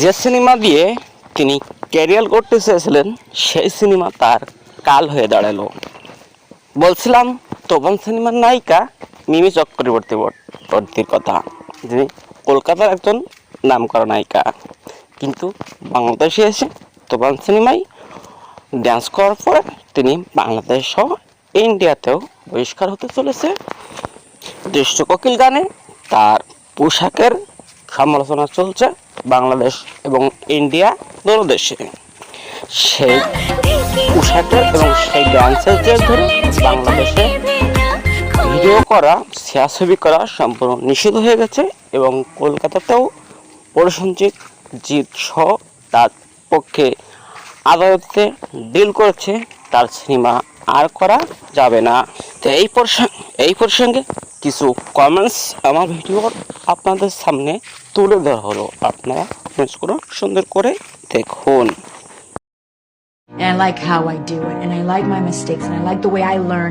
যে সিনেমা দিয়ে তিনি ক্যারিয়ার করতে চেয়েছিলেন, সেই সিনেমা তার কাল হয়ে দাঁড়াল। বলছিলাম তপন সিনেমার নায়িকা মিমি চক্রবর্তী বর্তীর কথা। যিনি কলকাতার একজন নামকরা নায়িকা। কিন্তু বাংলাদেশে এসে তপন সিনেমায় ড্যান্স করার পরে তিনি বাংলাদেশ সহ ইন্ডিয়াতেও বহিষ্কার হতে চলেছে। দৃশ্য কোকিল গানে তার পোশাকের সমালোচনা চলছে বাংলাদেশ এবং ইন্ডিয়া দোনো দেশে। সেই পোশাকের এবং সেই ড্যান্সের জের ধরে বাংলাদেশে ভিডিও করা ছবি করা সম্পূর্ণ নিষিদ্ধ হয়ে গেছে এবং কলকাতাতেও প্রসেনজিৎ জিৎ সহ তার পক্ষে আদালতে ডিল করেছে, তার সিনেমা আর করা যাবে না। তো এই প্রসঙ্গ এই প্রসঙ্গে কিছু কমেন্টস আমার ভিডিওর আপনাদের সামনে তুলে দেওয়া হলো আপনারা কমেন্টস করে সুন্দর করে দেখুন And I like how I do it, and I like my mistakes, and I like the way I learn.